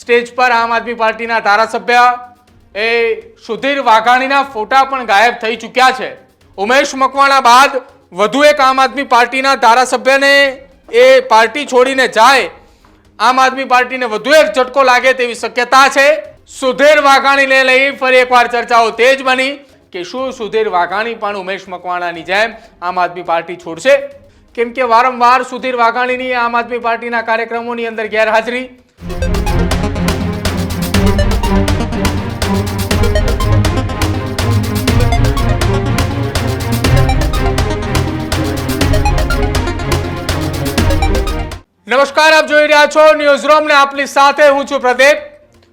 Stage પર આમ આદમી પાર્ટીના ધારાસભ્ય એ સુધીર વાઘાણીના ફોટા પણ ગાયબ થઈ ચૂક્યા છે. ઉમેશ મકવાણા બાદ વધુ એક આમ આદમી પાર્ટીના ધારાસભ્યને એ પાર્ટી છોડીને જાય. આમ આદમી પાર્ટીને વધુ એક ઝટકો લાગે તેવી શક્યતા છે. સુધીર વાઘાણીને લઈ ફરી એકવાર ચર્ચાઓ તેજ બની કે શું સુધીર વાઘાણી પણ ઉમેશ મકવાણાની જેમ આમ આદમી પાર્ટી છોડશે? કેમ કે વારંવાર સુધીર વાઘાણીની આમ આદમી પાર્ટીના કાર્યક્રમોની અંદર ગેરહાજરી. નમસ્કાર, આપ જોઈ રહ્યા છો ન્યૂઝ રૂમ ને આપની સાથે હું છું પ્રદીપ.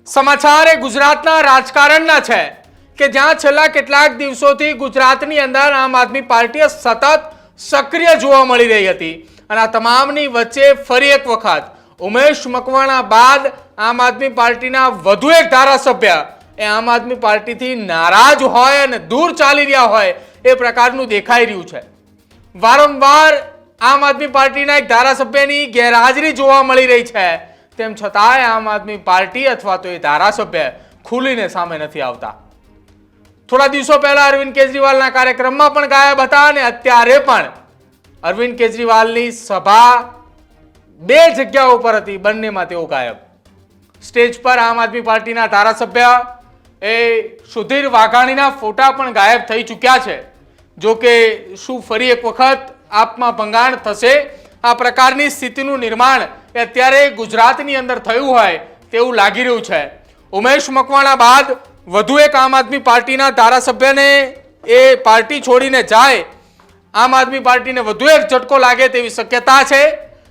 સમાચાર એ ગુજરાતના રાજકારણના છે કે જ્યાં છેલ્લા કેટલાક દિવસોથી ગુજરાતની અંદર આમ આદમી પાર્ટી સતત સક્રિય જોવા મળી રહી હતી અને આ તમામની વચ્ચે ફરી એક વખત ઉમેશ મકવાણા બાદ આમ આદમી પાર્ટીના વધુ એક ધારાસભ્ય એ આમ આદમી પાર્ટીથી નારાજ હોય અને દૂર ચાલી રહ્યા હોય એ પ્રકારનું દેખાઈ રહ્યું છે. વારંવાર આમ આદમી પાર્ટીના એક ધારાસભ્યની ગેરહાજરી જોવા મળી રહી છે. તેમ છતાંય આમ આદમી પાર્ટી અથવા તો એ ધારાસભ્ય ખુલીને સામે નથી આવતા. થોડા દિવસો પહેલા અરવિંદ કેજરીવાલના કાર્યક્રમમાં પણ ગાયબ હતા અને અત્યારે પણ અરવિંદ કેજરીવાલની સભા બે જગ્યા ઉપર હતી, બંનેમાં તેઓ ગાયબ. સ્ટેજ પર આમ આદમી પાર્ટીના ધારાસભ્ય એ સુધીર વાઘાણીના ફોટા પણ ગાયબ થઈ ચૂક્યા છે. જો કે શું ફરી એક વખત આપમાં ભંગાણ થશે. આ પ્રકારની સ્થિતિનું નિર્માણ અત્યારે ગુજરાતની અંદર થયું હોય તેવું લાગી રહ્યું છે. ઉમેશ મકવાણા બાદ વધુ એક આમ આદમી પાર્ટીના ધારાસભ્યને એ પાર્ટી છોડીને જાય. આમ આદમી પાર્ટીને વધુ એક ઝટકો લાગે તેવી શક્યતા છે.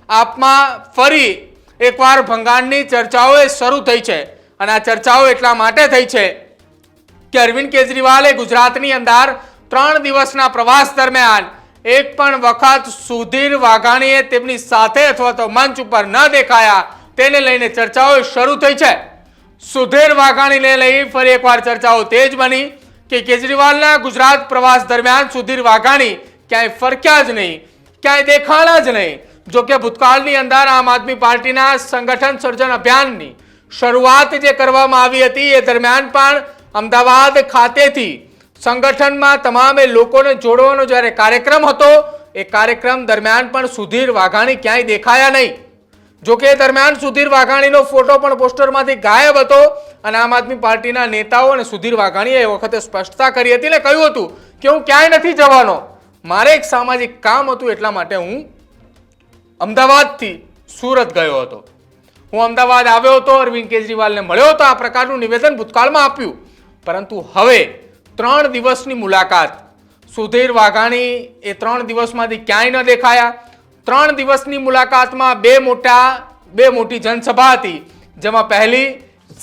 આપમાં ફરી એકવાર ભંગાણની ચર્ચાઓ શરૂ થઈ છે અને આ ચર્ચાઓ એટલા માટે થઈ છે કે અરવિંદ કેજરીવાલે ગુજરાતની અંદર ત્રણ દિવસના પ્રવાસ દરમિયાન એક પણ વખત સુધીર વાઘાણીએ તેમની સાથે અથવા તો મંચ ઉપર ન દેખાયા. તેને લઈને ચર્ચાઓ શરૂ થઈ છે. સુધીર વાઘાણીને લઈ ફરી એકવાર ચર્ચાઓ તેજ બની કે કેજરીવાલના ગુજરાત પ્રવાસ દરમિયાન સુધીર વાઘાણી ક્યાંય ફરક્યા જ નહીં, ક્યાંય દેખાણા જ નહીં. જો કે ભૂતકાળની અંદર આમ આદમી પાર્ટીના સંગઠન સર્જન અભિયાનની શરૂઆત જે કરવામાં આવી હતી એ દરમિયાન પણ અમદાવાદ ખાતેથી સંગઠનમાં તમામે લોકોને જોડવાનો જ્યારે કાર્યક્રમ હતો, એ કાર્યક્રમ દરમિયાન પણ સુધીર વાઘાણી ક્યાંય દેખાયા નહીં. જો કે એ દરમિયાન સુધીર વાઘાણીનો ફોટો પણ પોસ્ટરમાંથી ગાયબ હતો અને આમ આદમી પાર્ટીના નેતાઓ અને સુધીર વાઘાણીએ એ વખતે સ્પષ્ટતા કરી હતી ને કહ્યું હતું કે હું ક્યાંય નથી જવાનો. મારે એક સામાજિક કામ હતું એટલા માટે હું અમદાવાદથી સુરત ગયો હતો. હું અમદાવાદ આવ્યો હતો, અરવિંદ કેજરીવાલને મળ્યો હતો, આ પ્રકારનું નિવેદન ભૂતકાળમાં આપ્યું. પરંતુ હવે ત્રણ દિવસની મુલાકાત. સુધીર વાઘાણી એ ત્રણ દિવસમાંથી ક્યાંય ન દેખાયા. ત્રણ દિવસની મુલાકાતમાં બે મોટા, બે મોટી જનસભા હતી, જેમાં પહેલી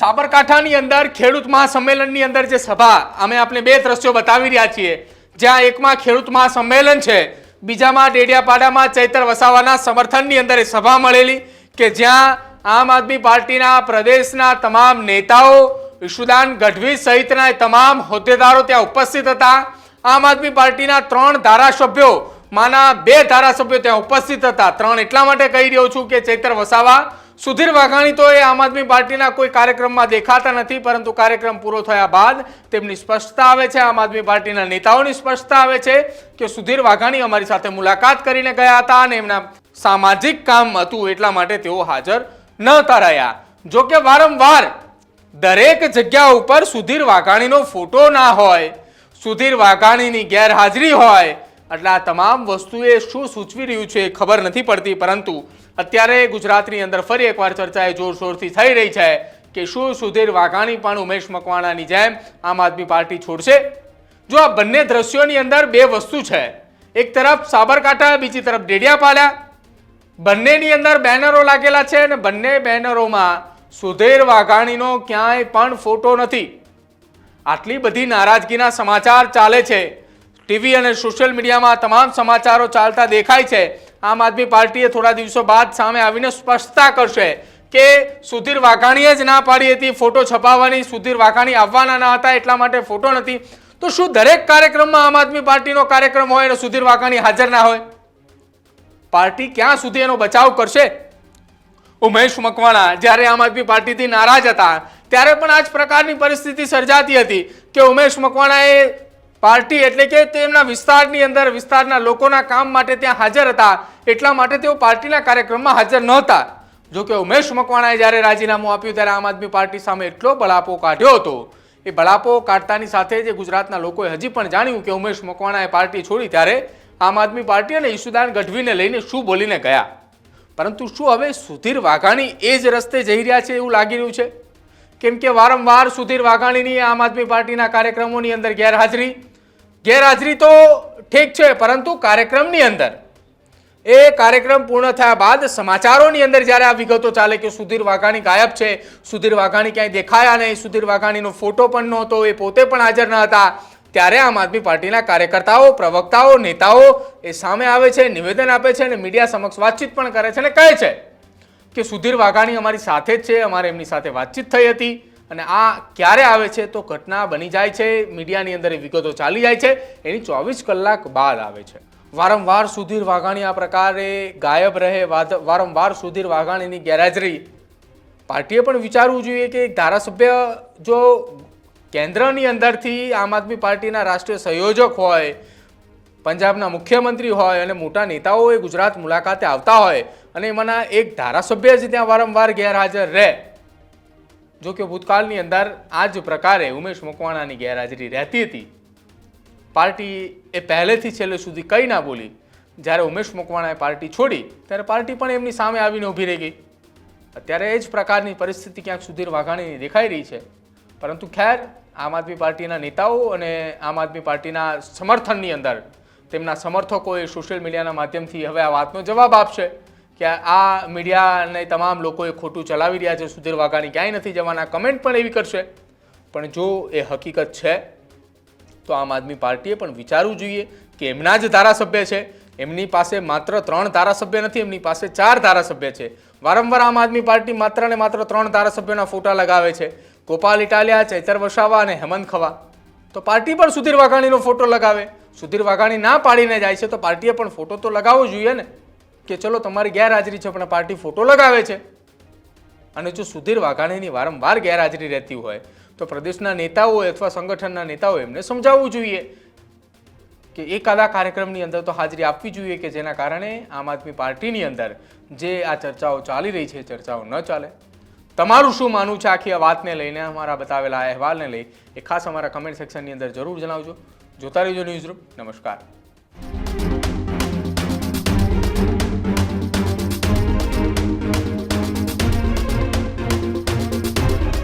સાબરકાંઠાની અંદર ખેડૂત મહાસંમેલનની અંદર જે સભા, અમે આપણે બે દ્રશ્યો બતાવી રહ્યા છીએ. જ્યાં એકમાં ખેડૂત મહાસંમેલન છે, બીજામાં ડેડિયાપાડામાં ચૈતર વસાવાના સમર્થનની અંદર એ સભા મળેલી, કે જ્યાં આમ આદમી પાર્ટીના પ્રદેશના તમામ નેતાઓ ઈશુદાન ગઢવી સહિતના તમામ હોદ્દેદારો ત્યાં ઉપસ્થિત હતા. આમ આદમી પાર્ટીના ત્રણ ધારાસભ્યો, માના બે ધારાસભ્યો ત્યાં ઉપસ્થિત હતા. ત્રણ એટલા માટે કહી રહ્યો છું કે ચૈતર વસાવા, સુધીર વાઘાણી તો એ આમ આદમી પાર્ટીના કોઈ કાર્યક્રમમાં દેખાતા નથી, પરંતુ કાર્યક્રમ પૂરો થયા બાદ તેમની સ્પષ્ટતા આવે છે, આમ આદમી પાર્ટીના નેતાઓની સ્પષ્ટતા આવે છે કે સુધીર વાઘાણી અમારી સાથે મુલાકાત કરીને ગયા હતા અને એમના સામાજિક કામ હતું, એટલા માટે તેઓ હાજર નહોતા રહ્યા. જોકે વારંવાર દરેક જગ્યા ઉપર સુધીર વાઘાણીનો ફોટો ના હોય, સુધીર વાઘાણીની ગેરહાજરી હોય, એટલે આ તમામ વસ્તુ એ શું સૂચવી રહ્યું છે ખબર નથી પડતી, પરંતુ અત્યારે ગુજરાતની અંદર ફરી એકવાર ચર્ચા એ જોરશોરથી થઈ રહી છે કે શું સુધીર વાઘાણી પણ ઉમેશ મકવાણાની જેમ આમ આદમી પાર્ટી છોડશે? જો આ બંને દ્રશ્યોની અંદર બે વસ્તુ છે. એક તરફ સાબરકાંઠા, બીજી તરફ ડેડિયાપાડા. બંનેની અંદર બેનરો લાગેલા છે અને બંને બેનરોમાં સુધીર વાઘાણીનો ક્યાંય પણ ફોટો નથી. આટલી બધી નારાજગીના સમાચાર ચાલે છે. ટીવી અને સોશિયલ મીડિયામાં તમામ સમાચારો ચાલતા દેખાય છે. આમ આદમી પાર્ટીએ થોડા દિવસો બાદ સામે આવીને સ્પષ્ટતા કરશે કે સુધીર વાઘાણીએ જ ના પાડી હતી, ફોટો છપાવવાની સુધીર વાઘાણી આવવાના ના હતા એટલા માટે ફોટો નથી. તો શું દરેક કાર્યક્રમમાં આમ આદમી પાર્ટીનો કાર્યક્રમ હોય અને સુધીર વાઘાણી હાજર ના હોય? પાર્ટી ક્યાં સુધી એનો બચાવ કરશે? ઉમેશ મકવાણા, જ્યારે આમ આદમી પાર્ટીથી નારાજ હતા, ત્યારે પણ આ જ પ્રકારની પરિસ્થિતિ સર્જાતી હતી કે ઉમેશ મકવાણાએ પાર્ટી એટલે કે તેમના વિસ્તારની અંદર, વિસ્તારના લોકોના કામ માટે ત્યાં હાજર હતા, એટલા માટે તેઓ પાર્ટીના કાર્યક્રમમાં હાજર નહોતા. જો કે ઉમેશ મકવાણાએ જ્યારે રાજીનામું આપ્યું, ત્યારે આમ આદમી પાર્ટી સામે એટલો બળાપો કાઢ્યો હતો. એ બળાપો કાઢતાની સાથે જે ગુજરાતના લોકોએ હજી પણ જાણ્યું કે ઉમેશ મકવાણાએ પાર્ટી છોડી ત્યારે આમ આદમી પાર્ટી અને ઈશુદાન ગઢવીને લઈને શું બોલીને ગયા. પરંતુ શું હવે સુધીર વાઘાણી એ જ રસ્તે જઈ રહ્યા છે એવું લાગી રહ્યું છે? કેમ કે વારંવાર સુધીર વાઘાણીની આમ આદમી પાર્ટીના કાર્યક્રમોની અંદર ગેરહાજરી. ગેરહાજરી તો ઠીક છે, પરંતુ કાર્યક્રમની અંદર. એ કાર્યક્રમ પૂર્ણ થયા બાદ સમાચારોની અંદર જ્યારે આ વિગતો ચાલે કે સુધીર વાઘાણી ગાયબ છે, સુધીર વાઘાણી ક્યાંય દેખાયા નહીં, સુધીર વાઘાણીનો ફોટો પણ નહોતો, એ પોતે પણ હાજર ન હતા ત્યારે આમ આદમી પાર્ટીના કાર્યકર્તાઓ, પ્રવક્તાઓ, નેતાઓ એ સામે આવે છે, નિવેદન આપે છે અને મીડિયા સમક્ષ વાતચીત પણ કરે છે અને કહે છે કે સુધીર વાઘાણી અમારી સાથે જ છે, અમારે એમની સાથે વાતચીત થઈ હતી અને આ ક્યારે આવે છે તો ઘટના બની જાય છે, મીડિયાની અંદર વિગતો ચાલી જાય છે, એની ચોવીસ કલાક બાદ આવે છે. વારંવાર સુધીર વાઘાણી આ પ્રકારે ગાયબ રહે વારંવાર સુધીર વાઘાણીની ગેરહાજરી. પાર્ટીએ પણ વિચારવું જોઈએ કે ધારાસભ્ય જો કેન્દ્રની અંદરથી આમ આદમી પાર્ટીના રાષ્ટ્રીય સંયોજક હોય, પંજાબના મુખ્યમંત્રી હોય અને મોટા નેતાઓ એ ગુજરાત મુલાકાતે આવતા હોય અને એમાંના એક ધારાસભ્ય જ ત્યાં વારંવાર ગેરહાજર રહે. જો કે ભૂતકાળની અંદર આ જ પ્રકારે ઉમેશ મકવાણાની ગેરહાજરી રહેતી હતી. પાર્ટી એ પહેલેથી છેલ્લે સુધી કંઈ ના બોલી. જ્યારે ઉમેશ મકવાણાએ પાર્ટી છોડી, ત્યારે પાર્ટી પણ એમની સામે આવીને ઊભી રહી ગઈ. અત્યારે એ જ પ્રકારની પરિસ્થિતિ ક્યાંક સુધીર વાઘાણીની દેખાઈ રહી છે. પરંતુ ખેર, આમ આદમી પાર્ટીના નેતાઓ અને આમ આદમી પાર્ટીના સમર્થનની અંદર તેમના સમર્થકોએ સોશિયલ મીડિયાના માધ્યમથી હવે આ વાતનો જવાબ આપશે કે આ મીડિયાને તમામ લોકોએ ખોટું ચલાવી રહ્યા છે, સુધીર વાઘાણી ક્યાંય નથી જવાના કમેન્ટ પણ એવી કરશે. પણ જો એ હકીકત છે, તો આમ આદમી પાર્ટીએ પણ વિચારવું જોઈએ કે એમના જ ધારાસભ્ય છે. એમની પાસે માત્ર ત્રણ ધારાસભ્ય નથી, એમની પાસે ચાર ધારાસભ્ય છે. વારંવાર આમ આદમી પાર્ટી માત્ર ને માત્ર ત્રણ ધારાસભ્યોના ફોટા લગાવે છે. ગોપાલ ઇટાલિયા, ચૈતર વસાવા અને હેમંત ખવા. તો પાર્ટી પણ સુધીર વાઘાણીનો ફોટો લગાવે. સુધીર વાઘાણી ના પાડીને જાય છે, તો પાર્ટીએ પણ ફોટો તો લગાવવો જોઈએ ને? કે ચલો, તમારી ગેરહાજરી છે, પણ પાર્ટી ફોટો લગાવે છે? અને જો સુધીર વાઘાણીની વારંવાર ગેરહાજરી રહેતી હોય, તો પ્રદેશના નેતાઓ અથવા સંગઠનના નેતાઓ એમને સમજાવવું જોઈએ. કે એકાદા કાર્યક્રમની અંદર તો હાજરી આપવી જોઈએ કે જેના કારણે આમ આદમી પાર્ટીની અંદર જે આ ચર્ચાઓ ચાલી રહી છે, ચર્ચાઓ ન ચાલે. તમારું શું માનવું છે આખી આ વાતને લઈને? અમારા બતાવેલા અહેવાલને લઈ. એ ખાસ અમારા કમેન્ટ સેક્શનની અંદર જરૂર જણાવજો. જોતા રહેજો ન્યૂઝ રૂમ નમસ્કાર.